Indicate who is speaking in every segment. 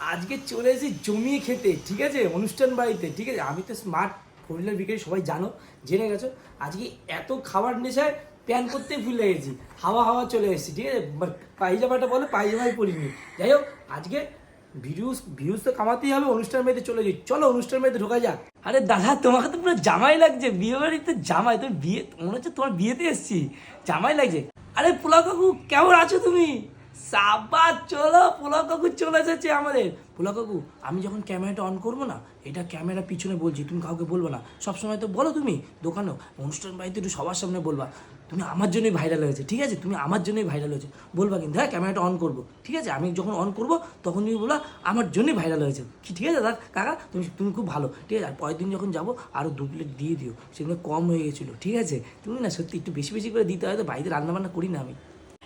Speaker 1: আজকে চলে এসেছি জমিয়ে খেতে, ঠিক আছে? অনুষ্ঠান বাড়িতে, ঠিক আছে? আমি তো স্মার্ট ফরিলার বিকারি সবাই জানো, জেনে গেছো? আজকে এত খাবার নেশায় প্যান করতে ভুলে গেছি। হাওয়া হাওয়া চলে এসেছি, ঠিক আছে? পায়জামাটা বলে, পায়জামাই পরিনি। যাই হোক, আজকে ভিউজ ভিউজ তো কামাতেই হবে, অনুষ্ঠান বাড়িতে চলে যাই চলো, অনুষ্ঠান বাড়িতে ঢোকা যাক। আরে দাদা, তোমাকে তো পুরো জামাই লাগছে। বিয়ে বাড়িতে জামাই, তুমি বিয়ে, মনে হচ্ছে তোমার বিয়েতে এসেছি। জামাই লাগছে। আরে পোলা কাকু, কেমন আছো তুমি? সাবাস, চলো পোলা কাকু চলে এসেছে আমাদের। পোলা কাকু আমি যখন ক্যামেরাটা অন করব না, এটা ক্যামেরা পিছনে বলছি, তুমি কাউকে বলব না। সবসময় তো বলো তুমি, দোকানেও, অনুষ্ঠান বাড়িতে একটু সবার সামনে বলবা। তুমি আমার জন্যই ভাইরাল হয়েছে, ঠিক আছে? তুমি আমার জন্যই ভাইরাল হয়েছে। বলবা কিন্তু হ্যাঁ ক্যামেরাটা অন করব। ঠিক আছে? আমি যখন অন করব, তখন তুমি বলবা, আমার জন্যই ভাইরাল হয়েছে। ঠিক আছে, দাদা? কাকা, তুমি তুমি খুব ভালো, ঠিক আছে? আর পরের দিন যখন যাব আরও দু প্লেট দিয়ে দিও। সেগুলো কম হয়ে গেছিল, ঠিক আছে? তুমি না সত্যি একটু বেশি বেশি করে দিতে হয়তো বাড়িতে রান্নাবান্না করি না আমি।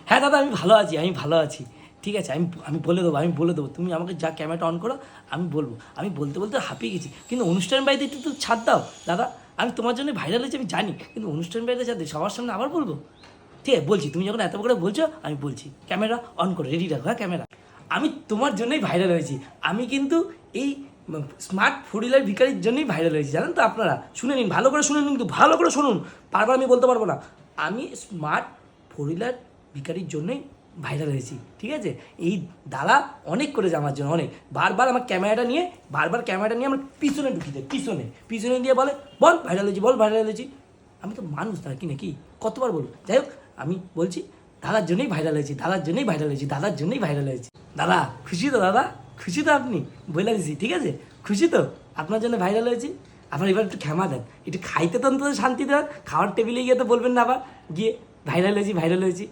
Speaker 1: হ্যাঁ দাদা, আমি ভালো আছি, আমি ভালো আছি। ঠিক আছে, আমি আমি বলে দেবো, আমি বলে দেবো। তুমি আমাকে যা ক্যামেরাটা অন করো, আমি বলব। আমি বলতে বলতে হাঁপিয়ে গেছি। কিন্তু অনুষ্ঠান বাড়িতে একটু ছাড় দাও, দাদা। আমি তোমার জন্য ভাইরাল হয়েছে, আমি জানি। কিন্তু অনুষ্ঠান বাড়িতে ছাড় সবার সামনে আবার বলব? ঠিক আছে, বলছি। তুমি যখন এত করে বলছো, আমি বলছি। ক্যামেরা অন করো রেডি রাখো হ্যাঁ ক্যামেরা আমি তোমার জন্যই ভাইরাল হয়েছি। আমি কিন্তু এই স্মার্ট ফুডিলার ভিকারির জন্যই ভাইরাল হয়েছি, জানেন তো আপনারা? শুনে নিন, ভালো করে শুনে নিন, কিন্তু ভালো করে শুনুন। বারবার আমি বলতে পারব না। আমি স্মার্ট ফোরিলার ভিকারির জন্যই ভাইরাল হয়েছি, ঠিক আছে? এই দাদা অনেক করেছে আমার জন্য, অনেক। বারবার আমার ক্যামেরাটা নিয়ে, বারবার ক্যামেরাটা নিয়ে আমার পিছনে দেয়, পিছনে। পিছনে দিয়ে বলে, বল ভাইরাল হয়েছি, বল ভাইরাল হয়েছি। আমি তো মানুষ নাকি নাকি? কতবার বলব? যাই হোক, আমি বলছি, দাদার জন্যই ভাইরাল হয়েছি, দাদার জন্যই ভাইরাল হয়েছি, দাদার জন্যই ভাইরাল হয়েছি। দাদা, খুশি তো, দাদা? খুশি তো আপনি? বলে দিছি, ঠিক আছে? খুশি তো? আপনার জন্য ভাইরাল হয়েছি? আপনার এবার একটু ক্ষমা দেন, একটু খাইতে তো অন্তত শান্তি দেন, খাওয়ার টেবিলে গিয়ে তো বলবেন না আবার, গিয়ে ভাইরাল হয়েছি ভাইরাল হয়েছি।